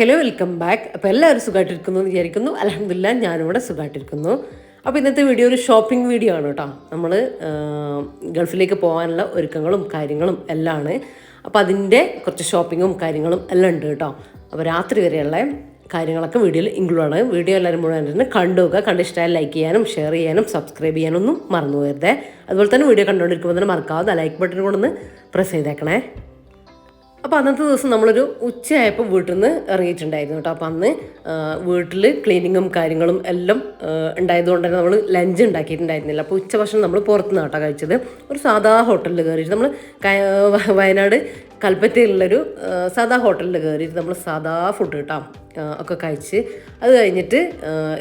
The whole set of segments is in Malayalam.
ഹലോ വെൽക്കം ബാക്ക് അപ്പോൾ എല്ലാവരും സുഖമായിട്ടിരിക്കുന്നു എന്ന് വിചാരിക്കുന്നു. അലഹമില്ല ഞാനിവിടെ സുഖമായിട്ടിരിക്കുന്നു അപ്പോൾ ഇന്നത്തെ വീഡിയോ ഒരു ഷോപ്പിംഗ് വീഡിയോ ആണ് കേട്ടോ നമ്മൾ ഗൾഫിലേക്ക് പോകാനുള്ള ഒരുക്കങ്ങളും കാര്യങ്ങളും എല്ലാം ആണ് അപ്പോൾ അതിന്റെ കുറച്ച് ഷോപ്പിങ്ങും കാര്യങ്ങളും എല്ലാം ഉണ്ട് കേട്ടോ അപ്പോൾ രാത്രി വരെയുള്ള കാര്യങ്ങളൊക്കെ വീഡിയോയിൽ ഇൻക്ലൂഡ് ആണ്. വീഡിയോ എല്ലാവരും മുഴുവൻ കണ്ടു നോക്കുക. കണ്ട് ലൈക്ക് ചെയ്യാനും ഷെയർ ചെയ്യാനും സബ്സ്ക്രൈബ് ചെയ്യാനൊന്നും മറന്നു പോകരുതേ. അതുപോലെ തന്നെ വീഡിയോ കണ്ടുകൊണ്ടിരിക്കുമ്പോൾ തന്നെ മറക്കാതെ ലൈക്ക് ബട്ടൺ കൊണ്ടൊന്ന് പ്രസ് ചെയ്തേക്കണേ. അപ്പോൾ അന്നത്തെ ദിവസം നമ്മളൊരു ഉച്ചയായപ്പോൾ വീട്ടിൽ നിന്ന് ഇറങ്ങിയിട്ടുണ്ടായിരുന്നു കേട്ടോ. അപ്പോൾ അന്ന് വീട്ടിൽ ക്ലീനിങ്ങും കാര്യങ്ങളും എല്ലാം ഉണ്ടായതുകൊണ്ട് തന്നെ നമ്മൾ ലഞ്ച് ഉണ്ടാക്കിയിട്ടുണ്ടായിരുന്നില്ല. അപ്പോൾ ഉച്ച ഭക്ഷണം നമ്മൾ പുറത്തുനിന്ന് കേട്ടോ കഴിച്ചത്. ഒരു സാധാ ഹോട്ടലിൽ കയറിയിട്ട് നമ്മൾ വയനാട് കൽപ്പറ്റയിലുള്ളൊരു സാധാ ഹോട്ടലിൽ കയറിയിട്ട് നമ്മൾ സാധാ ഫുഡ് കേട്ടോ ഒക്കെ കഴിച്ച് അത് കഴിഞ്ഞിട്ട്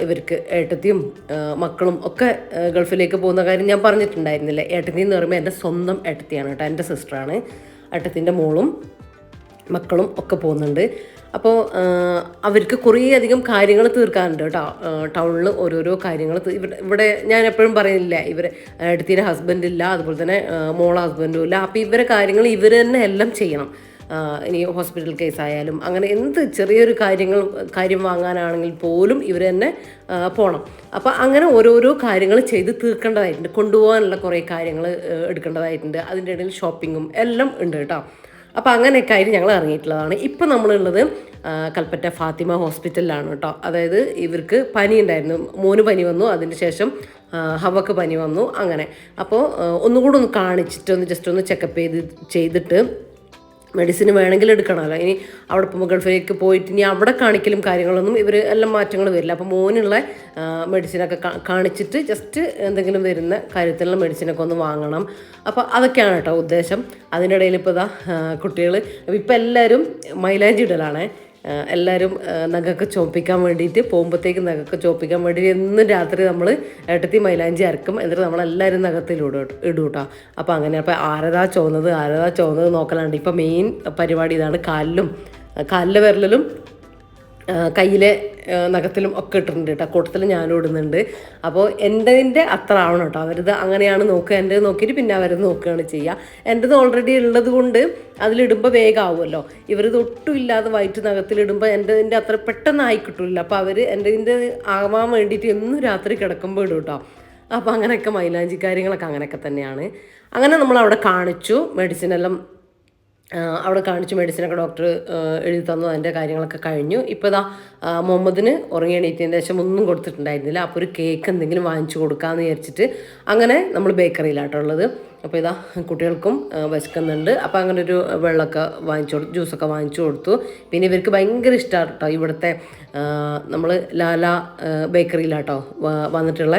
ഇവർക്ക് ഏട്ടത്തിയും മക്കളും ഒക്കെ ഗൾഫിലേക്ക് പോകുന്ന കാര്യം ഞാൻ പറഞ്ഞിട്ടുണ്ടായിരുന്നില്ല. ഏട്ടത്തി എന്ന് പറയുമ്പോൾ എന്റെ സ്വന്തം ഏട്ടത്തിയാണ് കേട്ടോ എന്റെ സിസ്റ്ററാണ് ഏട്ടത്തിന്റെ മോളും മക്കളും ഒക്കെ പോകുന്നുണ്ട്. അപ്പോൾ അവർക്ക് കുറേ അധികം കാര്യങ്ങൾ തീർക്കാറുണ്ട് കേട്ടോ. ടൗണിൽ ഓരോരോ കാര്യങ്ങൾ ഇവിടെ ഇവിടെ ഞാൻ എപ്പോഴും പറയുന്നില്ല ഇവർ എടുത്തിന്റെ ഹസ്ബൻഡ് ഇല്ല അതുപോലെ തന്നെ മോളെ ഹസ്ബൻഡും ഇല്ല. അപ്പോൾ ഇവരെ കാര്യങ്ങൾ ഇവർ തന്നെ എല്ലാം ചെയ്യണം. ഇനി ഹോസ്പിറ്റൽ കേസ് ആയാലും അങ്ങനെ എന്ത് ചെറിയൊരു കാര്യങ്ങൾ കാര്യം വാങ്ങാനാണെങ്കിൽ പോലും ഇവർ തന്നെ പോകണം അപ്പോൾ അങ്ങനെ ഓരോരോ കാര്യങ്ങൾ ചെയ്ത് തീർക്കേണ്ടതായിട്ടുണ്ട്. കൊണ്ടുപോകാനുള്ള കുറേ കാര്യങ്ങൾ എടുക്കേണ്ടതായിട്ടുണ്ട്. അതിന്റെ ഇടയിൽ ഷോപ്പിങ്ങും എല്ലാം ഉണ്ട് കേട്ടോ. അപ്പോൾ അങ്ങനെയൊക്കെ ആയിട്ട് ഞങ്ങൾ ഇറങ്ങിയിട്ടുള്ളതാണ്. ഇപ്പം നമ്മളുള്ളത് കൽപ്പറ്റ ഫാത്തിമ ഹോസ്പിറ്റലിലാണ് കേട്ടോ അതായത് ഇവർക്ക് പനി ഉണ്ടായിരുന്നു മോന് പനി വന്നു അതിന് ശേഷം ഹവക്ക് പനി വന്നു അങ്ങനെ. അപ്പോൾ ഒന്നുകൂടെ ഒന്ന് കാണിച്ചിട്ട് ഒന്ന് ജസ്റ്റ് ഒന്ന് ചെക്കപ്പ് ചെയ്ത് ചെയ്തിട്ട് മെഡിസിൻ വേണമെങ്കിൽ എടുക്കണമല്ലോ ഇനി അവിടെ ഇപ്പോൾ ഗൾഫിലേക്ക് പോയിട്ട് ഇനി അവിടെ കാണിക്കലും കാര്യങ്ങളൊന്നും ഇവർ എല്ലാം മാറ്റങ്ങൾ വരില്ല. അപ്പോൾ മോനുള്ള മെഡിസിനൊക്കെ കാണിച്ചിട്ട് ജസ്റ്റ് എന്തെങ്കിലും വരുന്ന കാര്യത്തിലുള്ള മെഡിസിനൊക്കെ ഒന്ന് വാങ്ങണം. അപ്പോൾ അതൊക്കെയാണ് കേട്ടോ ഉദ്ദേശം. അതിനിടയിൽ ഇപ്പോൾ ഇതാ കുട്ടികൾ ഇപ്പോൾ എല്ലാവരും മൈലാഞ്ചി ഇടലാണേ. എല്ലാവരും നഖമൊക്കെ ചോപ്പിക്കാൻ വേണ്ടിയിട്ട് പോകുമ്പോഴത്തേക്ക് നഖമൊക്കെ ചോപ്പിക്കാൻ വേണ്ടിയിട്ട് എന്നും രാത്രി നമ്മൾ ഏട്ടത്തി മൈലാഞ്ചി അരക്കും. എന്നിട്ട് നമ്മളെല്ലാവരും നഖത്തിൽ ഇടും കേട്ടോ. അപ്പോൾ അങ്ങനെ അപ്പോൾ ആരതാ ചോന്നത് ആരതാ ചോന്നത് നോക്കലാണ്ട്. ഇപ്പോൾ മെയിൻ പരിപാടി ഇതാണ് കാലിലും കാലിലെ വിരലിലും കയ്യിലെ നഖത്തിലും ഒക്കെ ഇട്ടിട്ടുണ്ട് കേട്ടോ. കൂട്ടത്തിൽ ഞാനും ഇടുന്നുണ്ട്. അപ്പോൾ എന്റെതിന്റെ അത്ര ആവണം കേട്ടോ. അവരത് അങ്ങനെയാണ് നോക്കുക. എന്റെ നോക്കിയിട്ട് പിന്നെ അവരത് നോക്കുകയാണ് ചെയ്യുക. എന്റെത് ഓൾറെഡി ഉള്ളത് കൊണ്ട് അതിലിടുമ്പോൾ വേഗം ആവുമല്ലോ ഇവരത് ഒട്ടും ഇല്ലാതെ വൈറ്റ് നഖത്തിലിടുമ്പോൾ എന്റെതിന്റെ അത്ര പെട്ടെന്ന് ആയി കിട്ടില്ല അപ്പോൾ അവർ എന്റെതിന്റെ ആവാൻ വേണ്ടിയിട്ട് എന്നും രാത്രി കിടക്കുമ്പോൾ ഇടും കേട്ടോ. അപ്പോൾ അങ്ങനെയൊക്കെ മൈലാഞ്ചി കാര്യങ്ങളൊക്കെ അങ്ങനെയൊക്കെ തന്നെയാണ്. അങ്ങനെ നമ്മൾ അവിടെ കാണിച്ചു ആ, അവിടെ കാണിച്ചു മെഡിസിനൊക്കെ ഡോക്ടർ എഴുതി തന്നു അതിന്റെ കാര്യങ്ങളൊക്കെ കഴിഞ്ഞു. ഇപ്പോൾ ഇതാ മുഹമ്മദിന് ഉറങ്ങി എണീറ്റതിന് ശേഷം ഒന്നും കൊടുത്തിട്ടുണ്ടായിരുന്നില്ല. അപ്പോൾ ഒരു കേക്ക് എന്തെങ്കിലും വാങ്ങിച്ചു കൊടുക്കാമെന്ന് വിചാരിച്ചിട്ട് അങ്ങനെ നമ്മൾ ബേക്കറിയിലാട്ടോ ഉള്ളത്. അപ്പോൾ ഇതാ കുട്ടികൾക്കും വിശക്കുന്നുണ്ട്. അപ്പോൾ അങ്ങനെ ഒരു വെള്ളമൊക്കെ വാങ്ങിച്ചു കൊടുത്തു ജ്യൂസൊക്കെ വാങ്ങിച്ചു കൊടുത്തു. പിന്നെ ഇവർക്ക് ഭയങ്കര ഇഷ്ടമാണ് കേട്ടോ ഇവിടുത്തെ നമ്മൾ ലാല ബേക്കറിയിലാട്ടോ വന്നിട്ടുള്ള.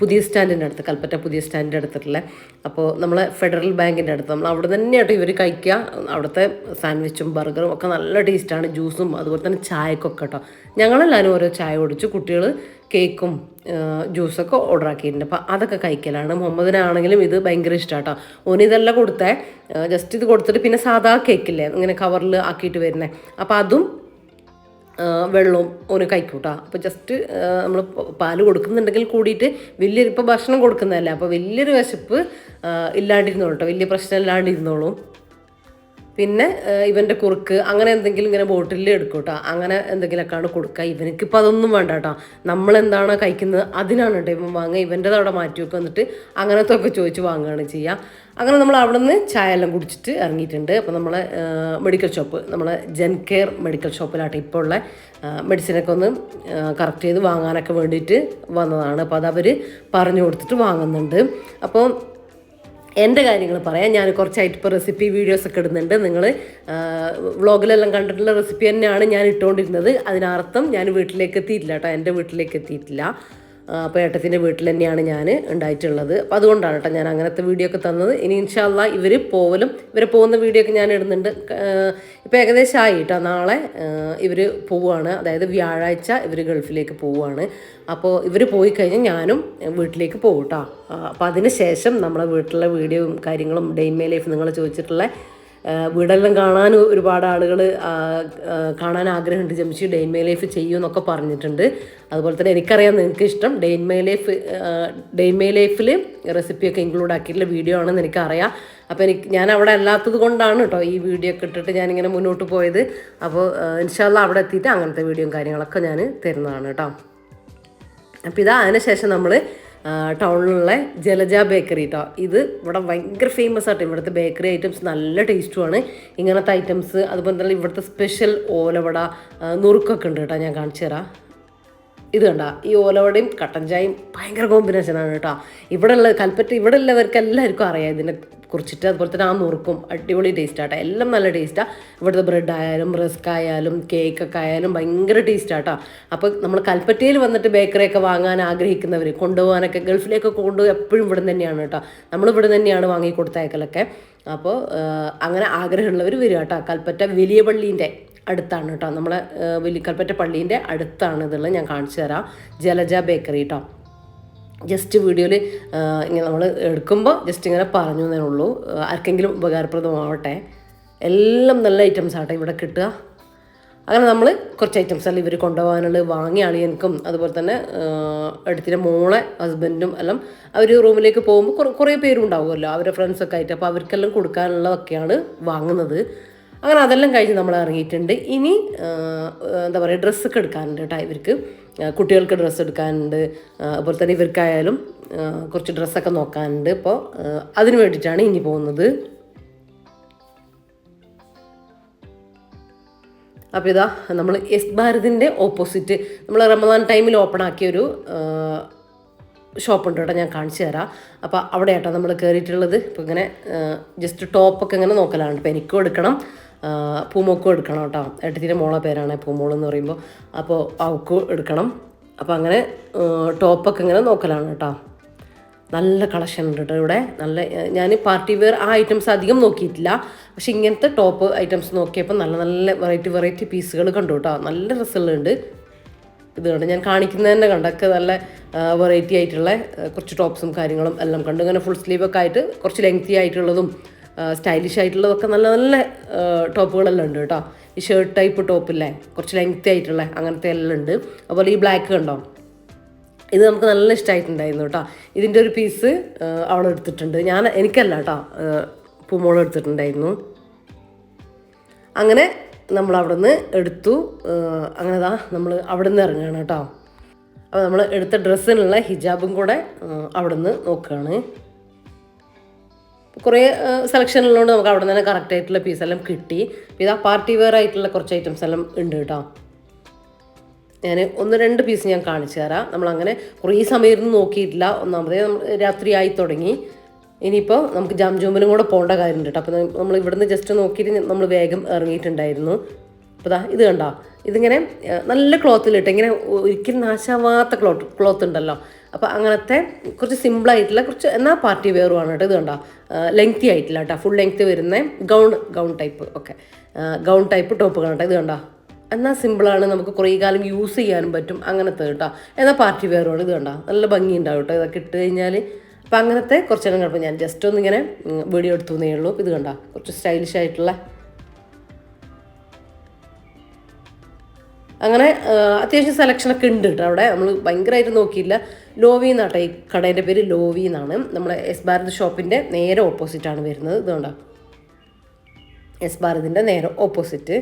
പുതിയ സ്റ്റാൻഡിന്റെ അടുത്ത് കൽപ്പറ്റ പുതിയ സ്റ്റാൻഡിന്റെ അടുത്തിട്ടുള്ള അപ്പോൾ നമ്മൾ ഫെഡറൽ ബാങ്കിന്റെ അടുത്ത് നമ്മൾ അവിടെ തന്നെയാട്ടോ ഇവർ കഴിക്കുക അവിടുത്തെ സാൻഡ്വിച്ചും ബർഗറും ഒക്കെ നല്ല ടേസ്റ്റാണ് ജ്യൂസും അതുപോലെ തന്നെ ചായക്കൊക്കെ കേട്ടോ ഞങ്ങളെല്ലാവരും ഓരോ ചായ കുടിച്ചു കുട്ടികൾ കേക്കും ജ്യൂസൊക്കെ ഓർഡർ ആക്കിയിട്ടുണ്ട്. അപ്പോൾ അതൊക്കെ കഴിക്കലാണ്. മുഹമ്മദിനാണെങ്കിലും ഇത് ഭയങ്കര ഇഷ്ടമാണ് കേട്ടോ ഓനിതെല്ലാം കൊടുത്തേ ജസ്റ്റ് ഇത് കൊടുത്തിട്ട് പിന്നെ സാധാ കേക്കില്ലേ ഇങ്ങനെ കവറിൽ ആക്കിയിട്ട് വരുന്നത് അപ്പോൾ അതും വെള്ളവും ഓന് കഴിക്കൂട്ടാ. അപ്പോൾ ജസ്റ്റ് നമ്മൾ പാൽ കൊടുക്കുന്നുണ്ടെങ്കിൽ കൂടിയിട്ട് വലിയൊരു ഇപ്പോൾ ഭക്ഷണം കൊടുക്കുന്നതല്ല അപ്പോൾ വലിയൊരു വിശപ്പ് ഇല്ലാണ്ടിരുന്നോളൂ കേട്ടോ വലിയ പ്രശ്നം ഇല്ലാണ്ടിരുന്നോളും പിന്നെ ഇവന്റെ കുറുക്ക് അങ്ങനെ എന്തെങ്കിലും ഇങ്ങനെ ബോട്ടിലിൽ എടുക്കും കേട്ടോ അങ്ങനെ എന്തെങ്കിലുമൊക്കെയാണ് കൊടുക്കുക. ഇവനക്കിപ്പോൾ അതൊന്നും വേണ്ട കേട്ടോ എന്താണ് കഴിക്കുന്നത് അതിനാണ് കേട്ടോ ഇവൻ വാങ്ങുക. ഇവന്റെ അവിടെ മാറ്റി വെക്കുക. എന്നിട്ട് അങ്ങനത്തെ ഒക്കെ ചോദിച്ച് വാങ്ങുകയാണ് ചെയ്യുക. അങ്ങനെ നമ്മൾ അവിടെ നിന്ന് ചായ എല്ലാം കുടിച്ചിട്ട് ഇറങ്ങിയിട്ടുണ്ട്. അപ്പോൾ നമ്മളെ മെഡിക്കൽ ഷോപ്പ് നമ്മളെ ജെൻ കെയർ മെഡിക്കൽ ഷോപ്പിലാട്ടെ ഇപ്പോൾ ഉള്ള മെഡിസിനൊക്കെ ഒന്ന് കറക്റ്റ് ചെയ്ത് വാങ്ങാനൊക്കെ വേണ്ടിയിട്ട് വന്നതാണ്. അപ്പോൾ അതവർ പറഞ്ഞു കൊടുത്തിട്ട് വാങ്ങുന്നുണ്ട്. അപ്പോൾ എന്റെ കാര്യങ്ങൾ പറയാം. ഞാൻ കുറച്ചായിട്ട് ഇപ്പോൾ റെസിപ്പി വീഡിയോസ് ഒക്കെ ഇടുന്നുണ്ട്. നിങ്ങൾ വ്ളോഗിലെല്ലാം കണ്ടിട്ടുള്ള റെസിപ്പി തന്നെയാണ് ഞാൻ ഇട്ടുകൊണ്ടിരുന്നത്. അതിനർത്ഥം ഞാൻ വീട്ടിലേക്ക് എത്തിയിട്ടില്ല കേട്ടോ എന്റെ വീട്ടിലേക്ക് എത്തിയിട്ടില്ല. അപ്പോൾ ഏട്ടത്തിന്റെ വീട്ടിൽ തന്നെയാണ് ഞാൻ ഉണ്ടായിട്ടുള്ളത്. അപ്പോൾ അതുകൊണ്ടാണ് കേട്ടോ ഞാൻ അങ്ങനത്തെ വീഡിയോ ഒക്കെ തന്നത്. ഇനി ഇൻഷാല്ല ഇവർ പോവലും ഇവർ പോകുന്ന വീഡിയോ ഒക്കെ ഞാൻ ഇടുന്നുണ്ട്. ഇപ്പോൾ ഏകദേശം ആയി കേട്ടോ. നാളെ ഇവർ പോവുകയാണ്. അതായത് വ്യാഴാഴ്ച ഇവർ ഗൾഫിലേക്ക് പോവുകയാണ്. അപ്പോൾ ഇവർ പോയി കഴിഞ്ഞാൽ ഞാനും വീട്ടിലേക്ക് പോകും കേട്ടോ. അപ്പോൾ അതിന് ശേഷം നമ്മളെ വീട്ടിലെ വീഡിയോയും കാര്യങ്ങളും ഡെയിൻ മൈ ലൈഫ് നിങ്ങൾ ചോദിച്ചിട്ടുള്ള വീടെല്ലാം കാണാൻ ഒരുപാട് ആളുകൾ കാണാൻ ആഗ്രഹമുണ്ട്. ജംഷി ഡെയിൻ മൈ ലൈഫ് ചെയ്യൂ എന്നൊക്കെ പറഞ്ഞിട്ടുണ്ട്. അതുപോലെ തന്നെ എനിക്കറിയാം നിങ്ങൾക്ക് ഇഷ്ടം. Dane my life Dane my ലൈഫിൽ റെസിപ്പിയൊക്കെ ഇൻക്ലൂഡ് ആക്കിയിട്ടുള്ള വീഡിയോ ആണെന്ന് എനിക്കറിയാം. അപ്പോൾ എനിക്ക് ഞാൻ അവിടെ അല്ലാത്തത് കൊണ്ടാണ് കേട്ടോ ഈ വീഡിയോ ഒക്കെ ഇട്ടിട്ട് ഞാനിങ്ങനെ മുന്നോട്ട് പോയത്. അപ്പോൾ ഇൻഷാല്ല അവിടെ എത്തിയിട്ട് അങ്ങനത്തെ വീഡിയോയും കാര്യങ്ങളൊക്കെ ഞാൻ തരുന്നതാണ് കേട്ടോ അപ്പോൾ ഇതാ അതിന് ശേഷം നമ്മൾ ടൗണിലുള്ള ജലജ ബേക്കറി കേട്ടോ ഇത് ഇവിടെ ഭയങ്കര ഫേമസ് ആട്ടോ. ഇവിടുത്തെ ബേക്കറി ഐറ്റംസ് നല്ല ടേസ്റ്റുമാണ് ഇങ്ങനത്തെ ഐറ്റംസ് അതുപോലെ തന്നെ ഇവിടുത്തെ സ്പെഷ്യൽ ഓലവട നുറുക്കൊക്കെ ഉണ്ട് കേട്ടോ ഞാൻ കാണിച്ചു തരാം. ഇത് കണ്ട ഈ ഓലവടയും കട്ടൻ ചായയും ഭയങ്കര കോമ്പിനേഷനാണ് കേട്ടോ. ഇവിടെ ഉള്ള കൽപ്പറ്റ ഇവിടെ ഉള്ളവർക്ക് എല്ലാവർക്കും അറിയാം ഇതിനെ കുറിച്ചിട്ട്. അതുപോലെ തന്നെ ആ നുറുക്കും അടിപൊളി ടേസ്റ്റ് ആട്ടോ. എല്ലാം നല്ല ടേസ്റ്റാണ് ഇവിടുത്തെ ബ്രെഡ് ആയാലും റിസ്ക് ആയാലും കേക്കൊക്കെ ആയാലും ഭയങ്കര ടേസ്റ്റ് ആട്ടോ. അപ്പോൾ നമ്മൾ കൽപ്പറ്റയിൽ വന്നിട്ട് ബേക്കറി ഒക്കെ വാങ്ങാൻ ആഗ്രഹിക്കുന്നവർ കൊണ്ടുപോകാനൊക്കെ ഗൾഫിലേക്കൊക്കെ കൊണ്ടുപോയി എപ്പോഴും ഇവിടെ തന്നെയാണ് കേട്ടോ. നമ്മൾ ഇവിടെ തന്നെയാണ് വാങ്ങി കൊടുത്തയക്കലൊക്കെ അപ്പോൾ അങ്ങനെ ആഗ്രഹമുള്ളവർ വരിക കേട്ടോ. കൽപ്പറ്റ വലിയ പള്ളീന്റെ അടുത്താണ് കേട്ടോ നമ്മളെ വലിക്കൽപ്പറ്റ പള്ളീന്റെ അടുത്താണ് ഇതുള്ളത്. ഞാൻ കാണിച്ചു തരാം. ജലജ ബേക്കറി കേട്ടോ ജസ്റ്റ് വീഡിയോയിൽ ഇങ്ങനെ നമ്മൾ എടുക്കുമ്പോൾ ജസ്റ്റ് ഇങ്ങനെ പറഞ്ഞു എന്നേ ഉള്ളൂ. ആർക്കെങ്കിലും ഉപകാരപ്രദമാവട്ടെ. എല്ലാം നല്ല ഐറ്റംസ് ആട്ടെ ഇവിടെ കിട്ടുക. അങ്ങനെ നമ്മൾ കുറച്ച് ഐറ്റംസ് അല്ല ഇവർ കൊണ്ടുപോകാനുള്ളത്? വാങ്ങിയ അളിയനക്കും അതുപോലെ തന്നെ എടുത്തിന്റെ മോളെ ഹസ്ബൻഡും എല്ലാം അവർ റൂമിലേക്ക് പോകുമ്പോൾ കുറേ പേരും ഉണ്ടാവുമല്ലോ അവരുടെ ഫ്രണ്ട്സൊക്കെ ആയിട്ട്. അപ്പോൾ അവർക്കെല്ലാം കൊടുക്കാനുള്ളതൊക്കെയാണ് വാങ്ങുന്നത്. അങ്ങനെ അതെല്ലാം കഴിഞ്ഞ് നമ്മൾ ഇറങ്ങിയിട്ടുണ്ട്. ഇനി എന്താ പറയുക ഡ്രസ്സൊക്കെ എടുക്കാനുണ്ട് കേട്ടോ ഇവർക്ക്. കുട്ടികൾക്ക് ഡ്രസ്സ് എടുക്കാനുണ്ട്. അതുപോലെ തന്നെ ഇവർക്കായാലും കുറച്ച് ഡ്രസ്സൊക്കെ നോക്കാനുണ്ട്. അപ്പോൾ അതിന് വേണ്ടിയിട്ടാണ് ഇനി പോകുന്നത്. അപ്പോൾ ഇതാ നമ്മൾ എസ് ഭാരതിന്റെ ഓപ്പോസിറ്റ് നമ്മൾ റമദാൻ ടൈമിൽ ഓപ്പൺ ആക്കിയൊരു ഷോപ്പുണ്ട് കേട്ടോ ഞാൻ കാണിച്ചു തരാം. അപ്പോൾ അവിടെ ആട്ടോ നമ്മൾ കയറിയിട്ടുള്ളത്. ഇപ്പോൾ ഇങ്ങനെ ജസ്റ്റ് ടോപ്പൊക്കെ ഇങ്ങനെ നോക്കലാണ്. ഇപ്പോൾ എനിക്കും എടുക്കണം. പൂമോക്കും എടുക്കണം കേട്ടോ. ഏട്ടത്തിന്റെ മോളെ പേരാണ് പൂമോൾ എന്ന് പറയുമ്പോൾ. അപ്പോൾ അവക്കും എടുക്കണം. അപ്പോൾ അങ്ങനെ ടോപ്പൊക്കെ ഇങ്ങനെ നോക്കലാണ് കേട്ടോ. നല്ല കളക്ഷൻ ഉണ്ട് കേട്ടോ ഇവിടെ. നല്ല ഞാൻ പാർട്ടി വെയർ ആ ഐറ്റംസ് അധികം നോക്കിയിട്ടില്ല. പക്ഷെ ഇങ്ങനത്തെ ടോപ്പ് ഐറ്റംസ് നോക്കിയപ്പോൾ നല്ല നല്ല വെറൈറ്റി വെറൈറ്റി പീസുകൾ കണ്ടു കേട്ടോ. നല്ല ഡ്രസ്സുകളുണ്ട് ഇത് കണ്ട്. ഞാൻ കാണിക്കുന്നതന്നെ കണ്ടൊക്കെ നല്ല വെറൈറ്റി ആയിട്ടുള്ള കുറച്ച് ടോപ്സും കാര്യങ്ങളും എല്ലാം കണ്ടു. ഇങ്ങനെ ഫുൾ സ്ലീവൊക്കെ ആയിട്ട് കുറച്ച് ലെങ്തി ആയിട്ടുള്ളതും സ്റ്റൈലിഷ് ആയിട്ടുള്ളതൊക്കെ നല്ല നല്ല ടോപ്പുകളെല്ലാം ഉണ്ട് കേട്ടോ. ഈ ഷർട്ട് ടൈപ്പ് ടോപ്പില്ലേ കുറച്ച് ലെങ്ത്തി ആയിട്ടുള്ള അങ്ങനത്തെ എല്ലാം ഉണ്ട്. അതുപോലെ ഈ ബ്ലാക്ക് കണ്ടോ? ഇത് നമുക്ക് നല്ല ഇഷ്ടമായിട്ടുണ്ടായിരുന്നു കേട്ടോ. ഇതിന്റെ ഒരു പീസ് അവൾ എടുത്തിട്ടുണ്ട്. ഞാൻ എനിക്കല്ല കേട്ടോ പൂമോൾ എടുത്തിട്ടുണ്ടായിരുന്നു. അങ്ങനെ നമ്മൾ അവിടെ നിന്ന് എടുത്തു അങ്ങനെ ദാ നമ്മൾ നിന്ന് ഇറങ്ങുകയാണ് കേട്ടോ. അപ്പോൾ നമ്മൾ എടുത്ത ഡ്രസ്സിനുള്ള ഹിജാബും കൂടെ അവിടുന്ന് നോക്കുകയാണ് കുറേ സെലക്ഷൻ ഉള്ളതുകൊണ്ട് നമുക്ക് അവിടെ തന്നെ കറക്റ്റ് ആയിട്ടുള്ള പീസ് എല്ലാം കിട്ടി. ഇത് ഇതാ പാർട്ടി വെയർ ആയിട്ടുള്ള കുറച്ച് ഐറ്റംസ് എല്ലാം ഉണ്ട് കേട്ടോ. ഞാൻ ഒന്ന് രണ്ട് പീസ് ഞാൻ കാണിച്ചു തരാം. നമ്മളങ്ങനെ കുറേ സമയം ഇരുന്ന് നോക്കിയിട്ടില്ല. ഒന്നാമതേ രാത്രിയായി രാത്രി ആയി തുടങ്ങി. ഇനിയിപ്പോൾ നമുക്ക് ജാം ജൂമിനും കൂടെ പോകേണ്ട കാര്യമുണ്ട് കേട്ടോ. അപ്പോൾ നമ്മൾ ഇവിടുന്ന് ജസ്റ്റ് നോക്കിയിട്ട് നമ്മൾ വേഗം ഇറങ്ങിയിട്ടുണ്ടായിരുന്നു. അപ്പോൾ ദാ ഇത് കണ്ടോ? ഇതിങ്ങനെ ആ, നല്ല ക്ലോത്തിലിട്ട് ഇങ്ങനെ ഒരിക്കലും നാശാവാത്ത ക്ലോത്ത് ക്ലോത്ത് ഉണ്ടല്ലോ. അപ്പോൾ അങ്ങനത്തെ കുറച്ച് സിമ്പിളായിട്ടുള്ള കുറച്ച് എന്നാൽ പാർട്ടി വെയറുമാണ് കേട്ടോ. ഇത് കണ്ടോ? ലെങ്തി ആയിട്ടില്ല കേട്ടോ. ഫുൾ ലെങ്ത് വരുന്ന gown gown type okay gown type top കേട്ടോ. ഇത് കണ്ടോ? എന്നാൽ സിമ്പിളാണ് നമുക്ക് കുറേ കാലം യൂസ് ചെയ്യാനും പറ്റും അങ്ങനത്തെ കേട്ടോ. എന്നാൽ പാർട്ടി വെയറുമാണ് ഇത് കണ്ടോ? നല്ല ഭംഗിയുണ്ടാവും കേട്ടോ. ഇതൊക്കെ ഇട്ട് കഴിഞ്ഞാൽ അപ്പോൾ അങ്ങനത്തെ കുറച്ചെണ്ണം കണ്ടപ്പോൾ ഞാൻ ജസ്റ്റ് ഒന്നിങ്ങനെ വീഡിയോ എടുത്തു എന്നേ ഉള്ളൂ. ഇത് കണ്ടോ? കുറച്ച് സ്റ്റൈലിഷ് ആയിട്ടുള്ള അങ്ങനെ അത്യാവശ്യം സെലക്ഷനൊക്കെ ഉണ്ട് കേട്ടോ അവിടെ. നമ്മൾ ഭയങ്കരമായിട്ട് നോക്കിയില്ല. ലോവി എന്നാട്ടെ ഈ കടേന്റെ പേര് ലോവി എന്നാണ് നമ്മുടെ എസ് ഭാരത് ഷോപ്പിന്റെ നേരെ ഓപ്പോസിറ്റാണ് വരുന്നത്. ഇതുകൊണ്ടാണ് എസ് ഭാരതിന്റെ നേരെ ഓപ്പോസിറ്റ്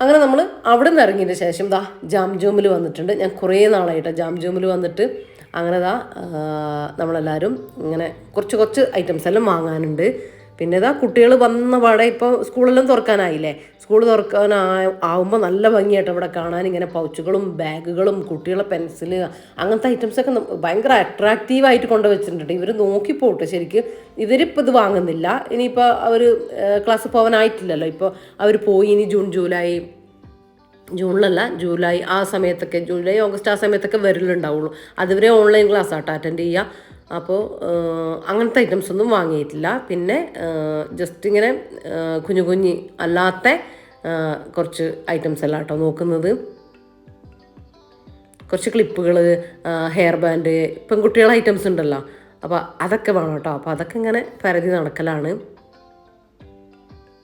അങ്ങനെ നമ്മൾ അവിടെ നിന്ന് ഇറങ്ങിയതിന് ശേഷം ദാ ജാം ജൂമിൽ വന്നിട്ടുണ്ട്. ഞാൻ കുറേ നാളായിട്ട് ജാം ജൂമിൽ വന്നിട്ട്. അങ്ങനെ ദാ നമ്മളെല്ലാവരും ഇങ്ങനെ കുറച്ച് കുറച്ച് ഐറ്റംസ് എല്ലാം വാങ്ങാനുണ്ട്. പിന്നെ ഇതാ കുട്ടികൾ വന്ന പാടെ ഇപ്പോൾ സ്കൂളെല്ലാം തുറക്കാനായില്ലേ? സ്കൂൾ തുറക്കാനാ ആവുമ്പോൾ നല്ല ഭംഗിയായിട്ട് ഇവിടെ കാണാൻ. ഇങ്ങനെ പൗച്ചുകളും ബാഗുകളും കുട്ടികളെ പെൻസിൽ അങ്ങനത്തെ ഐറ്റംസൊക്കെ ഭയങ്കര അട്രാക്റ്റീവായിട്ട് കൊണ്ടുവച്ചിട്ടുണ്ട് ഇവർ നോക്കിപ്പോട്ടെ ശരിക്കും. ഇവരിപ്പോൾ ഇത് വാങ്ങുന്നില്ല. ഇനിയിപ്പോൾ അവർ ക്ലാസ് പോകാനായിട്ടില്ലല്ലോ ഇപ്പോൾ അവർ പോയി ഇനി ജൂൺ ജൂലൈ ജൂണിലല്ല ജൂലൈ ആ സമയത്തൊക്കെ ജൂലൈ ഓഗസ്റ്റ് ആ സമയത്തൊക്കെ വരലുണ്ടാവുള്ളൂ. അതുവരെ ഓൺലൈൻ ക്ലാസ് ആട്ടോ അറ്റൻഡ് ചെയ്യുക അപ്പോൾ അങ്ങനത്തെ ഐറ്റംസ് ഒന്നും വാങ്ങിയിട്ടില്ല. പിന്നെ ജസ്റ്റ് ഇങ്ങനെ കുഞ്ഞു കുഞ്ഞു അല്ലാത്ത കുറച്ച് ഐറ്റംസ് അല്ല കേട്ടോ നോക്കുന്നത്. കുറച്ച് ക്ലിപ്പുകൾ ഹെയർ ബാൻഡ് പെൺകുട്ടികളെ ഐറ്റംസ് ഉണ്ടല്ലോ. അപ്പോൾ അതൊക്കെ വേണം കേട്ടോ. അപ്പോൾ അതൊക്കെ ഇങ്ങനെ പരതി നടക്കലാണ്.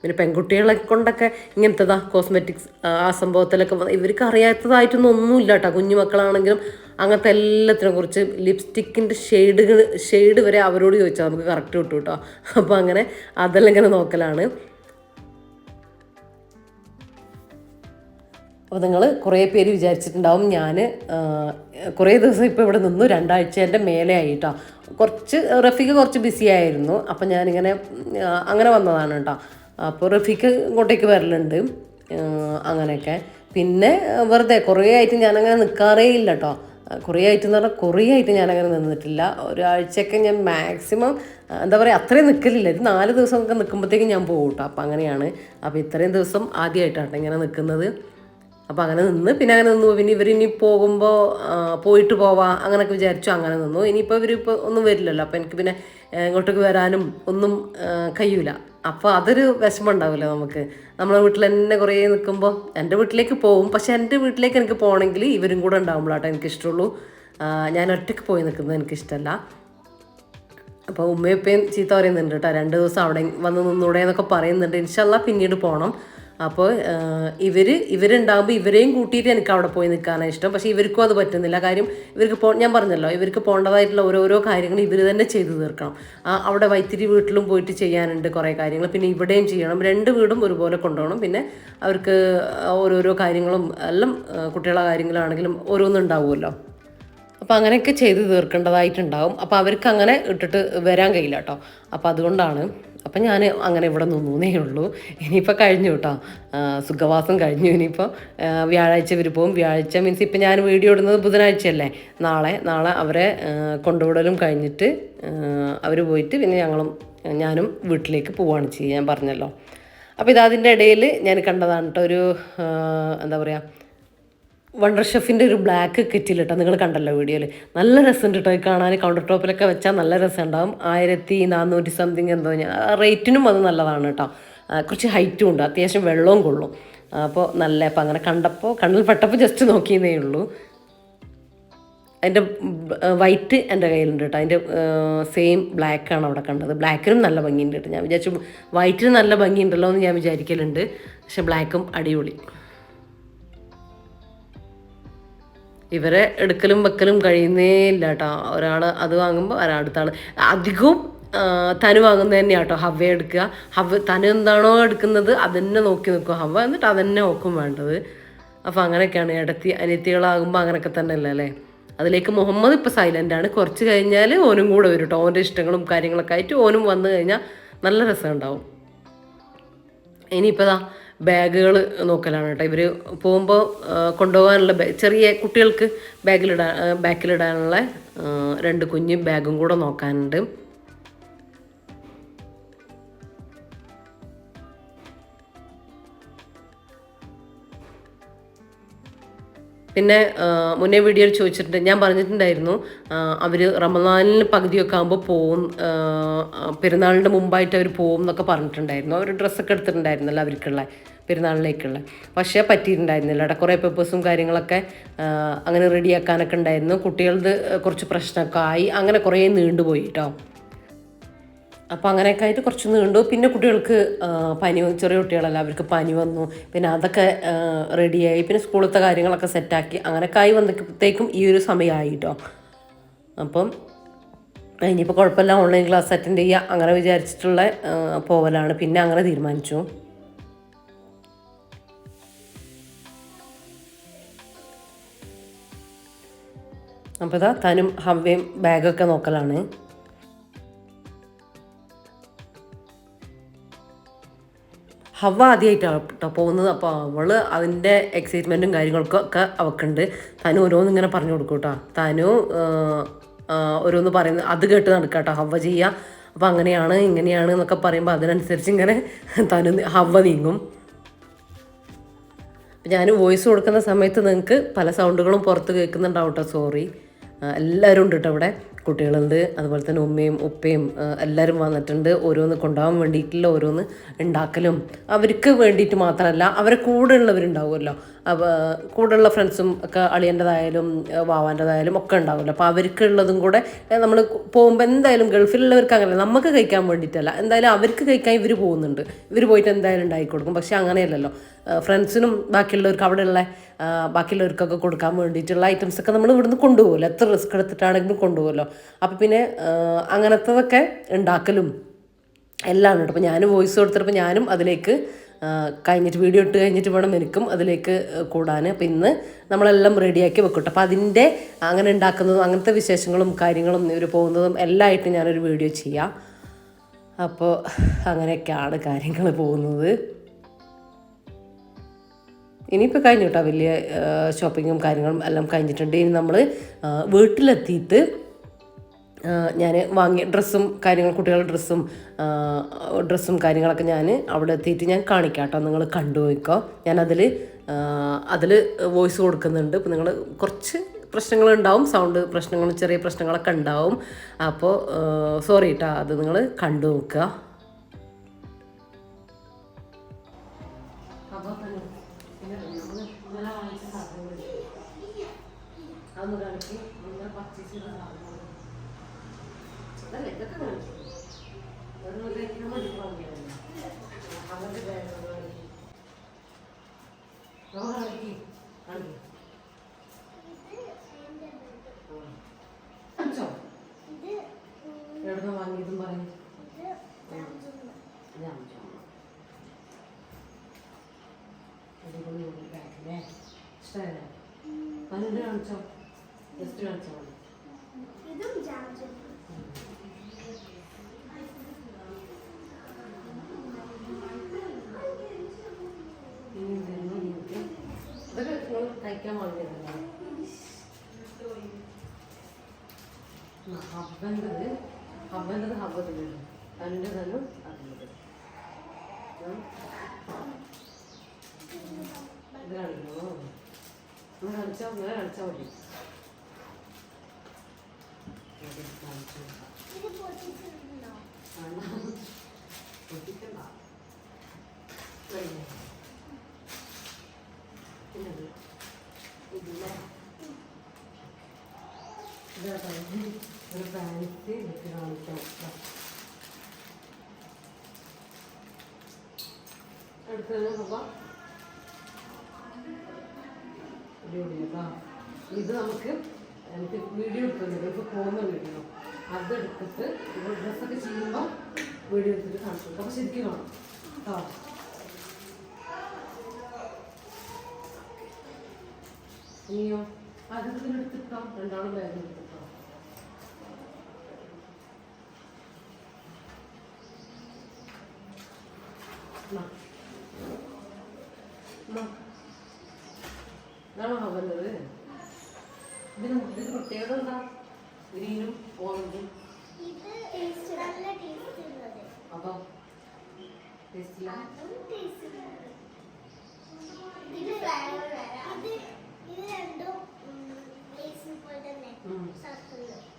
പിന്നെ പെൺകുട്ടികളെ കൊണ്ടൊക്കെ ഇങ്ങനത്തതാ കോസ്മെറ്റിക്സ് ആ സംഭവത്തിലൊക്കെ ഇവർക്ക് അറിയാത്തതായിട്ടൊന്നും ഒന്നുമില്ല കേട്ടോ. കുഞ്ഞു മക്കളാണെങ്കിലും അങ്ങനത്തെ എല്ലാത്തിനെ കുറിച്ച് ലിപ്സ്റ്റിക്കിന്റെ ഷെയ്ഡുകൾ ഷെയ്ഡ് വരെ അവരോട് ചോദിച്ചാൽ നമുക്ക് കറക്റ്റ് കിട്ടും കേട്ടോ അപ്പോൾ അങ്ങനെ അതെല്ലാം ഇങ്ങനെ നോക്കലാണ്. അപ്പോൾ നിങ്ങൾ കുറേ പേര് വിചാരിച്ചിട്ടുണ്ടാവും ഞാൻ കുറേ ദിവസം ഇപ്പോൾ ഇവിടെ നിന്നു രണ്ടാഴ്ചേന്റെ മേലെ ആയിട്ടോ കുറച്ച് റഫീക്ക് കുറച്ച് ബിസി ആയിരുന്നു. അപ്പോൾ ഞാനിങ്ങനെ അങ്ങനെ വന്നതാണ് കേട്ടോ അപ്പോൾ റഫീക്ക് ഇങ്ങോട്ടേക്ക് വരലുണ്ട് അങ്ങനെയൊക്കെ. പിന്നെ വെറുതെ കുറേ ആയിട്ട് ഞാനങ്ങനെ നിൽക്കാറേ ഇല്ല കേട്ടോ കുറേ ആയിട്ട് എന്ന് പറഞ്ഞാൽ കുറേ ആയിട്ട് ഞാനങ്ങനെ നിന്നിട്ടില്ല. ഒരാഴ്ചയൊക്കെ ഞാൻ മാക്സിമം എന്താ പറയുക അത്രയും നിൽക്കലില്ല ഒരു നാല് ദിവസമൊക്കെ നിൽക്കുമ്പോഴത്തേക്കും ഞാൻ പോകും കേട്ടോ. അപ്പോൾ അങ്ങനെയാണ്. അപ്പോൾ ഇത്രയും ദിവസം ആദ്യമായിട്ടാണ് ഇങ്ങനെ നിൽക്കുന്നത്. അപ്പോൾ അങ്ങനെ നിന്ന് പിന്നെ അങ്ങനെ നിന്നു. പിന്നെ ഇവരിനി പോകുമ്പോൾ പോയിട്ട് പോവാം അങ്ങനെയൊക്കെ വിചാരിച്ചു അങ്ങനെ നിന്നു. ഇനിയിപ്പോൾ ഇവരിപ്പോൾ ഒന്നും വരില്ലല്ലോ. അപ്പോൾ എനിക്ക് പിന്നെ ഇങ്ങോട്ടേക്ക് വരാനും ഒന്നും കഴിയൂല. അപ്പോൾ അതൊരു വിഷമം ഉണ്ടാവില്ല നമുക്ക്? നമ്മളെ വീട്ടിൽ തന്നെ കുറേ നിൽക്കുമ്പോൾ എന്റെ വീട്ടിലേക്ക് പോകും പക്ഷേ എന്റെ വീട്ടിലേക്ക് എനിക്ക് പോകണമെങ്കിൽ ഇവരും കൂടെ ഉണ്ടാകുമ്പോഴാട്ടോ എനിക്കിഷ്ടമുള്ളൂ. ഞാൻ ഒറ്റയ്ക്ക് പോയി നിൽക്കുന്നത് എനിക്കിഷ്ടമല്ല. അപ്പോൾ ഉമ്മയും ഉപ്പയും ചീത്ത പറയുന്നുണ്ട് കേട്ടോ. രണ്ട് ദിവസം അവിടെ വന്ന് നിന്നൂടെ എന്നൊക്കെ പറയുന്നുണ്ട്. ഇൻഷല്ല പിന്നീട് പോകണം അപ്പോൾ ഇവർ ഇവരുണ്ടാകുമ്പോൾ ഇവരെയും കൂട്ടിയിട്ട് എനിക്ക് അവിടെ പോയി നിൽക്കാനാണ് ഇഷ്ടം. പക്ഷേ ഇവർക്കും അത് പറ്റുന്നില്ല. കാര്യം ഇവർക്ക് പോ ഞാൻ പറഞ്ഞല്ലോ ഇവർക്ക് പോകേണ്ടതായിട്ടുള്ള ഓരോരോ കാര്യങ്ങൾ ഇവർ തന്നെ ചെയ്തു തീർക്കണം. അവിടെ വൈത്തിരി വീട്ടിലും പോയിട്ട് ചെയ്യാനുണ്ട് കുറേ കാര്യങ്ങൾ. പിന്നെ ഇവിടെയും ചെയ്യണം. രണ്ട് വീടും ഒരുപോലെ കൊണ്ടുപോകണം. പിന്നെ അവർക്ക് ഓരോരോ കാര്യങ്ങളും എല്ലാം കുട്ടികളുടെ കാര്യങ്ങളാണെങ്കിലും ഓരോന്നുണ്ടാവുമല്ലോ. അപ്പോൾ അങ്ങനെയൊക്കെ ചെയ്ത് തീർക്കേണ്ടതായിട്ടുണ്ടാവും. അപ്പോൾ അവർക്ക് അങ്ങനെ ഇട്ടിട്ട് വരാൻ കഴിയില്ല കേട്ടോ. അപ്പോൾ അതുകൊണ്ടാണ് അപ്പം ഞാൻ അങ്ങനെ ഇവിടെ നിന്നേ ഉള്ളൂ. ഇനിയിപ്പോൾ കഴിഞ്ഞു കേട്ടോ സുഖവാസം കഴിഞ്ഞു ഇനിയിപ്പോൾ വ്യാഴാഴ്ച ഇവർ പോകും വ്യാഴാഴ്ച മീൻസ് ഇപ്പം ഞാൻ വീഡിയോ ഇടുന്നത് ബുധനാഴ്ചയല്ലേ? നാളെ നാളെ അവരെ കൊണ്ടുവിടലും കഴിഞ്ഞിട്ട് അവർ പോയിട്ട് പിന്നെ ഞങ്ങളും ഞാനും വീട്ടിലേക്ക് പോവുകയാണ് ചെയ്യുക ഞാൻ പറഞ്ഞല്ലോ. അപ്പോൾ ഇതതിന്റെ ഇടയിൽ ഞാൻ കണ്ടതാണ് കേട്ടോ ഒരു എന്താ പറയുക വണ്ടർ ഷെഫിന്റെ ഒരു ബ്ലാക്ക് കിറ്റിൽ കിറ്റിലിട്ടോ നിങ്ങൾ കണ്ടല്ലോ വീഡിയോയിൽ നല്ല രസമുണ്ട് കേട്ടോ കാണാൻ കൗണ്ടർ ടോപ്പിലൊക്കെ വെച്ചാൽ നല്ല രസം ഉണ്ടാവും ആയിരത്തി നാനൂറ്റി സംതിങ് എന്തോ റേറ്റിനും അത് നല്ലതാണ് കേട്ടോ കുറച്ച് ഹൈറ്റും ഉണ്ട്. അത്യാവശ്യം വെള്ളവും കൊള്ളും. അപ്പോൾ നല്ല അപ്പം അങ്ങനെ കണ്ടപ്പോൾ കണ്ണിൽ പെട്ടപ്പോൾ ജസ്റ്റ് നോക്കിയെന്നേ ഉള്ളൂ. അതിന്റെ വൈറ്റ് എന്റെ കയ്യിലുണ്ട് കേട്ടോ അതിന്റെ സെയിം ബ്ലാക്കാണ് അവിടെ കണ്ടത്. ബ്ലാക്കിനും നല്ല ഭംഗിയുണ്ട് കേട്ടോ ഞാൻ വിചാരിച്ചു വൈറ്റിന് നല്ല ഭംഗിയുണ്ടല്ലോ എന്ന് ഞാൻ വിചാരിക്കലുണ്ട്. പക്ഷെ ബ്ലാക്കും അടിപൊളി. ഇവരെ എടുക്കലും വെക്കലും കഴിയുന്നേ ഇല്ല കേട്ടോ ഒരാൾ അത് വാങ്ങുമ്പോൾ ഒരാൾ അടുത്താണ് അധികവും തനു വാങ്ങുന്നത് തന്നെയാണ് കേട്ടോ ഹവ എടുക്കുക. ഹവ തനു എന്താണോ എടുക്കുന്നത് അതന്നെ നോക്കി നിൽക്കും ഹവ എന്നിട്ട് അതന്നെ നോക്കും വേണ്ടത്. അപ്പോൾ അങ്ങനെയൊക്കെയാണ്. ഇടത്തി അനിയത്തികളാകുമ്പോൾ അങ്ങനെയൊക്കെ തന്നെ അല്ലേ? അല്ലേ അതിലേക്ക് മുഹമ്മദ് ഇപ്പോൾ സൈലന്റ് ആണ്. കുറച്ച് കഴിഞ്ഞാൽ ഓനും കൂടെ വരും കേട്ടോ ഓന്റെ ഇഷ്ടങ്ങളും കാര്യങ്ങളൊക്കെ ആയിട്ട് ഓനും വന്നു കഴിഞ്ഞാൽ നല്ല രസം ഉണ്ടാവും ബാഗുകൾ നോക്കലാണ് കേട്ടോ. ഇവർ പോകുമ്പോൾ കൊണ്ടുപോകാനുള്ള ചെറിയ കുട്ടികൾക്ക് ബാഗിലിടാൻ ബാക്കിലിടാനുള്ള രണ്ട് കുഞ്ഞ് ബാഗും കൂടെ നോക്കാനുണ്ട്. പിന്നെ മുന്നേ വീഡിയോയിൽ ചോദിച്ചിട്ടുണ്ട് ഞാൻ പറഞ്ഞിട്ടുണ്ടായിരുന്നു അവർ റമദാനിൽ പകുതിയൊക്കെ ആകുമ്പോൾ പോവും പെരുന്നാളിന്റെ മുമ്പായിട്ട് അവർ പോവും എന്നൊക്കെ പറഞ്ഞിട്ടുണ്ടായിരുന്നു. അവർ ഡ്രസ്സൊക്കെ എടുത്തിട്ടുണ്ടായിരുന്നല്ലോ അവർക്കുള്ള പെരുന്നാളിലേക്കുള്ള. പക്ഷേ പറ്റിയിട്ടുണ്ടായിരുന്നില്ല അവിടെ കുറേ പേപ്പേഴ്സും കാര്യങ്ങളൊക്കെ അങ്ങനെ റെഡിയാക്കാനൊക്കെ ഉണ്ടായിരുന്നു. കുട്ടികളത് കുറച്ച് പ്രശ്നമൊക്കെ ആയി. അങ്ങനെ കുറേ നീണ്ടുപോയി കേട്ടോ അപ്പോൾ അങ്ങനെയൊക്കെ ആയിട്ട് കുറച്ച് നീണ്ടു. പിന്നെ കുട്ടികൾക്ക് പനി. ചെറിയ കുട്ടികളല്ല അവർക്ക് പനി വന്നു. പിന്നെ അതൊക്കെ റെഡിയായി പിന്നെ സ്കൂളത്തെ കാര്യങ്ങളൊക്കെ സെറ്റാക്കി അങ്ങനെയൊക്കെ ആയി വന്നപ്പോഴത്തേക്കും ഈ ഒരു സമയമായി കേട്ടോ അപ്പം ഇനിയിപ്പോൾ കുഴപ്പമില്ല ഓൺലൈൻ ക്ലാസ് അറ്റൻഡ് ചെയ്യുക അങ്ങനെ വിചാരിച്ചിട്ടുള്ള പോവലാണ്. പിന്നെ അങ്ങനെ തീരുമാനിച്ചു. അപ്പോൾ ഇതാ തനും ഹവ്യയും ബാഗൊക്കെ നോക്കലാണ്. ഹവ ആദ്യമായിട്ടാണ് കേട്ടോ പോകുന്നത്. അപ്പോൾ അവൾ അതിന്റെ എക്സൈറ്റ്മെന്റും കാര്യങ്ങൾക്കും ഒക്കെ അവൾക്കുണ്ട് തനു ഓരോന്ന് ഇങ്ങനെ പറഞ്ഞു കൊടുക്കും കേട്ടോ. തനു ഓരോന്ന് പറയുന്നത് അത് കേട്ട് നടക്കുക കേട്ടോ. ഹവ ചെയ്യുക അപ്പോൾ അങ്ങനെയാണ് ഇങ്ങനെയാണ് എന്നൊക്കെ പറയുമ്പോൾ അതിനനുസരിച്ച് ഇങ്ങനെ തനു ഹവ നീങ്ങും. ഞാൻ വോയിസ് കൊടുക്കുന്ന സമയത്ത് നിങ്ങൾക്ക് പല സൗണ്ടുകളും പുറത്ത് കേൾക്കുന്നുണ്ടാവും കേട്ടോ. സോറി എല്ലാവരും ഉണ്ട് കേട്ടോ ഇവിടെ. കുട്ടികളുണ്ട്. അതുപോലെ തന്നെ ഉമ്മയും ഉപ്പയും എല്ലാവരും വന്നിട്ടുണ്ട് ഓരോന്ന് കൊണ്ടുപോകാൻ വേണ്ടിയിട്ടുള്ള ഓരോന്ന് ഉണ്ടാക്കലും. അവർക്ക് വേണ്ടിയിട്ട് മാത്രമല്ല അവരെ കൂടെ ഉള്ളവരുണ്ടാവുമല്ലോ അപ്പോൾ കൂടെയുള്ള ഫ്രണ്ട്സും ഒക്കെ അളിയന്റെതായാലും വാവാന്റെതായാലും ഒക്കെ ഉണ്ടാവുമല്ലോ. അപ്പോൾ അവർക്കുള്ളതും കൂടെ നമ്മൾ പോകുമ്പോൾ എന്തായാലും ഗൾഫിലുള്ളവർക്ക് അങ്ങനെ നമുക്ക് കഴിക്കാൻ വേണ്ടിയിട്ടല്ല. എന്തായാലും അവർക്ക് കഴിക്കാൻ ഇവർ പോകുന്നുണ്ട്. ഇവർ പോയിട്ട് എന്തായാലും ഉണ്ടാക്കി കൊടുക്കും പക്ഷേ അങ്ങനെയല്ലല്ലോ. ഫ്രണ്ട്സിനും ബാക്കിയുള്ളവർക്ക് അവിടെയുള്ള ബാക്കിയുള്ളവർക്കൊക്കെ കൊടുക്കാൻ വേണ്ടിയിട്ടുള്ള ഐറ്റംസ് ഒക്കെ നമ്മൾ ഇവിടുന്ന് കൊണ്ടുപോകുമല്ലോ. എത്ര റിസ്ക് എടുത്തിട്ടാണെങ്കിലും കൊണ്ടുപോകുമല്ലോ. അപ്പോൾ പിന്നെ അങ്ങനത്തതൊക്കെ ഉണ്ടാക്കലും എല്ലാം ഉണ്ട് അപ്പോൾ ഞാനും വോയിസ് കൊടുത്തപ്പോൾ ഞാനും അതിലേക്ക് കഴിഞ്ഞിട്ട് വീഡിയോ ഇട്ട് കഴിഞ്ഞിട്ട് വേണം എനിക്കും അതിലേക്ക് കൂടാൻ അപ്പം ഇന്ന് നമ്മളെല്ലാം റെഡിയാക്കി വെക്കട്ടെ. അപ്പോൾ അതിന്റെ അങ്ങനെ ഉണ്ടാക്കുന്നതും അങ്ങനത്തെ വിശേഷങ്ങളും കാര്യങ്ങളും ഇവർ പോകുന്നതും എല്ലാം ആയിട്ട് ഞാനൊരു വീഡിയോ ചെയ്യാം. അപ്പോൾ അങ്ങനെയൊക്കെയാണ് കാര്യങ്ങൾ പോകുന്നത്. ഇനിയിപ്പോൾ കഴിഞ്ഞു കേട്ടോ വലിയ ഷോപ്പിങ്ങും കാര്യങ്ങളും എല്ലാം കഴിഞ്ഞിട്ടുണ്ട്. ഇനി നമ്മൾ വീട്ടിലെത്തിയിട്ട് ഞാൻ വാങ്ങിയ ഡ്രസ്സും കാര്യങ്ങൾ കുട്ടികളുടെ ഡ്രസ്സും ഡ്രസ്സും കാര്യങ്ങളൊക്കെ ഞാൻ അവിടെ എത്തിയിട്ട് ഞാൻ കാണിക്കാം കേട്ടോ നിങ്ങൾ കണ്ടുപോയിക്കോ ഞാനതിൽ അതിൽ വോയിസ് കൊടുക്കുന്നുണ്ട്. ഇപ്പോൾ നിങ്ങൾ കുറച്ച് പ്രശ്നങ്ങളുണ്ടാവും. സൗണ്ട് പ്രശ്നങ്ങൾ ചെറിയ പ്രശ്നങ്ങളൊക്കെ ഉണ്ടാവും. അപ്പോൾ സോറി കേട്ടോ അത് നിങ്ങൾ കണ്ടു നോക്കുക. അപ്പോൾ അതൊന്ന് കാണിക്ക് നിങ്ങൾ പർച്ചേസ് ചെയ്ത സാധനങ്ങൾ അതല്ല ഇതൊക്കെ കാണിച്ചു അതൊന്നും കഴിക്കാൻ വേണ്ടി വാങ്ങിയതല്ല അവരുടെ ബാഗുകൾ കാണിക്ക് കാണിക്ക് കാണിച്ചോ എവിടുന്ന വാങ്ങിയതും പറയും ഞാൻ അടിപൊളി ബാഗില്ലേ ഇഷ്ടമല്ലേ പണ്ട് കാണിച്ചോ ജസ്റ്റ് കാണിച്ചോ മതി ഇതും ജാംജം ഇനി ഇതൊന്നും നിങ്ങൾക്ക് ഇതൊക്കെ നിങ്ങൾ കഴിക്കാൻ വാങ്ങിയതല്ലേ ഹബ്ബന്റെത് ഹബ്ബന്റെത് ഹബ്ബത്തിലുണ്ട്. തന്റെ തന്നെ അതിന്റെ ഇത് കാണിക്കണോ? നമ്മൾ കളിച്ചാൽ വേറെ കളിച്ചാൽ മതി. പൊട്ടിക്കണ്ട. കഴിഞ്ഞോ? പിന്നത് ഇതിലെ ഇതാ പറഞ്ഞ് അടുത്തത് ഇത് നമുക്ക് എനിക്ക് വീഡിയോ എടുക്കുന്നുണ്ട് ഇപ്പോൾ പോകുന്ന വീഡിയോ അതെടുത്തിട്ട് ഇപ്പോൾ ഡ്രസ്സൊക്കെ ചെയ്യുമ്പോൾ വീഡിയോ എടുത്തിട്ട് കാണിച്ചു അപ്പൊ അപ്പോൾ ശരിക്കും കാണാം. കേട്ടോ? ഇനിയോ? അതൊക്കെ എടുത്തിട്ടോ? രണ്ടാളും ബാഗ് എടുത്തിട്ടോ. ഇതാണോ അവരുന്നത് ഇതിന് ഇതിന് പ്രത്യേകത എന്താ? ഗ്രീനും ഓറഞ്ചും ഇത് ടേസ്റ്റ് നല്ല ടേസ്റ്റ് ഉള്ളത് അപ്പം ടേസ്റ്റില്ല അതും ടേസ്റ്റ് ഉള്ളത് ഇത് ഫ്ലേവർ ഇത് ഇത് രണ്ടും ടേസ്റ്റ് പോലെ തന്നെ ഉം. സർക്കിൾ വേട്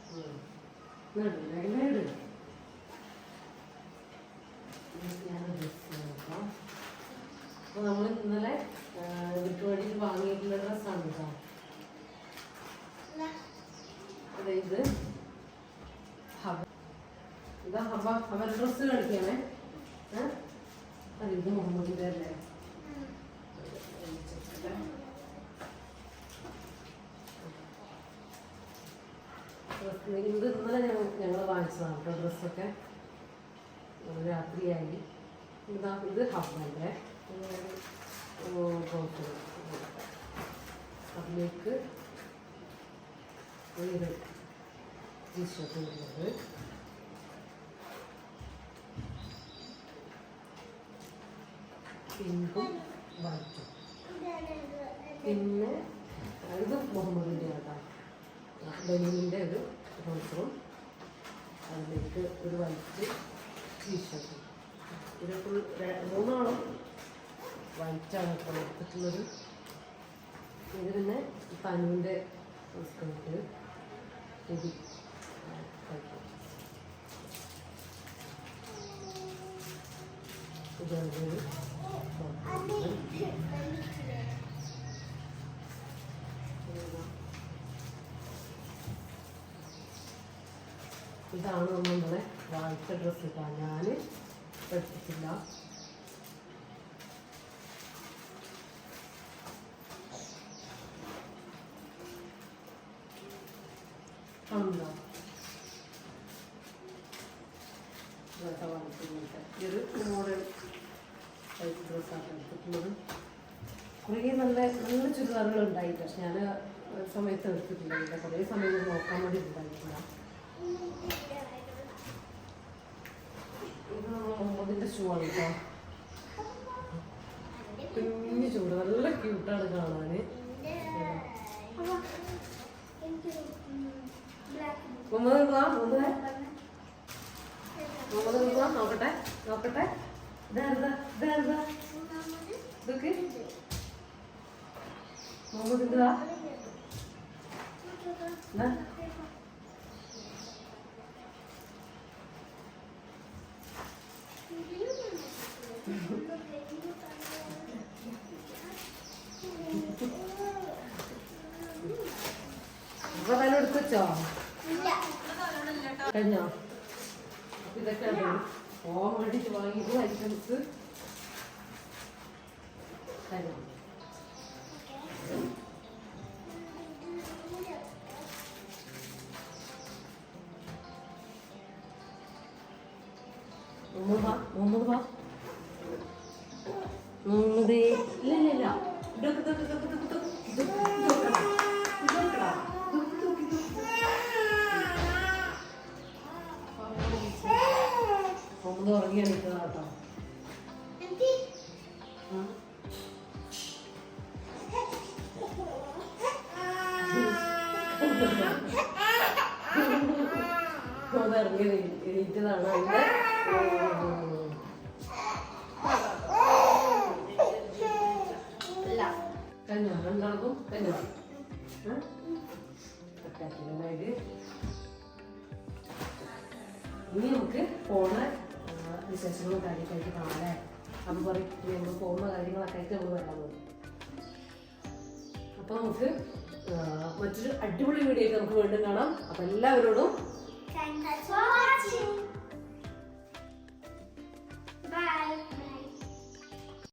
അപ്പോൾ നമ്മൾ ഇന്നലെ വേണ്ടിയിട്ട് വാങ്ങിയിട്ടുള്ള ഡ്രസ്സാണ് കേട്ടോ. അതെ ഇത് ഹബ ഇതാ ഹബ ഹബ ഡ്രസ്സ് കളിക്കാമേ ഏ അത് ഇത് മുഹമ്മദിന്റെ അല്ലേ ഡ്രസ്സ് ഇത് ഇന്നലെ ഞങ്ങൾ ഞങ്ങൾ വാങ്ങിച്ചതാണ് കേട്ടോ ഡ്രസ്സൊക്കെ ഇന്നലെ രാത്രിയായി ഇതാ ഹബ്ബല്ലേ കോട്ട് അതിലേക്ക് ഒരു ടീഷർട്ട് വരുന്നത്. പിങ്കും വൈറ്റും. പിന്നെ ഇത് മുഹമ്മദിന്റെ ആട്ടാ ഡെനിമിന്റെ ഒരു ട്രൗസറും അതിലേക്ക് ഒരു വൈറ്റ് ടീഷർട്ടും ഇത് ഫുൾ മൂന്നാളും വൈറ്റാണ് ഇപ്പോൾ എടുത്തിട്ടുള്ളത് ഇത് പിന്നെ തനുവിന്റെ സ്കേർട്ട്? ഇതാണ് നമ്മളെ വായിച്ച ഡ്രസ്സ് ഇട്ടാണ് ഞാൻ എടുത്തിട്ടില്ല ഉണ്ടോ ഇതൊക്കെ വാങ്ങിച്ചിട്ട് ഈ ഒരു മോഡൽ ടൈപ്പ് ഡ്രസ്സാണ് എടുത്തിട്ടുള്ളത്. കുറേ നല്ല നല്ല ചുരിദാറുകൾ ഉണ്ടായിട്ട് പക്ഷെ ഞാൻ സമയത്ത് എടുത്തിട്ടില്ല. ഇല്ല കുറേ സമയം ഇത് നോക്കാൻ വേണ്ടി ഉണ്ടായിട്ടില്ല ഇത് മുഹമ്മദിന്റെ ഷൂ ആണ് കേട്ടോ കുഞ്ഞു ചൂട് നല്ല ക്യൂട്ടാണ് കാണാന്. മുഹമ്മദ് എന്തുവാ മുഹമ്മദ്. മുഹമ്മദ് എന്തുവാ നോക്കട്ടെ നോക്കട്ടെ. ഇതാരുതാ ഇതാരുതാ ഇതൊക്കെ? മുഹമ്മദ് എന്തുവാ ഇതാ അപ്പൊ എടുത്ത് വെച്ചോ കഴിഞ്ഞോ? ഇതൊക്കെ പോകാൻ വേണ്ടിട്ട് വാങ്ങിയത് ഐറ്റംസ്. കഴിഞ്ഞോ? ഇറങ്ങി എണീ- എണീറ്റതാണ് അതിന്റെ ഉം. കഴിഞ്ഞോ രണ്ടാൾക്കും കഴിഞ്ഞോ അറ്റാക്കിനായിട്ട് ഇനി നമുക്ക് പോണ വിശേഷങ്ങളും കാര്യങ്ങളൊക്കെ കാണാല്ലേ അത് പറയും നമ്മൾ പോകുന്ന കാര്യങ്ങളൊക്കെ ആയിട്ട് നമ്മൾ വരാൻ പോകും. അപ്പോൾ നമുക്ക് മറ്റൊരു അടിപൊളി വീഡിയോ നമുക്ക് വീണ്ടും കാണാം. അപ്പം എല്ലാവരോടും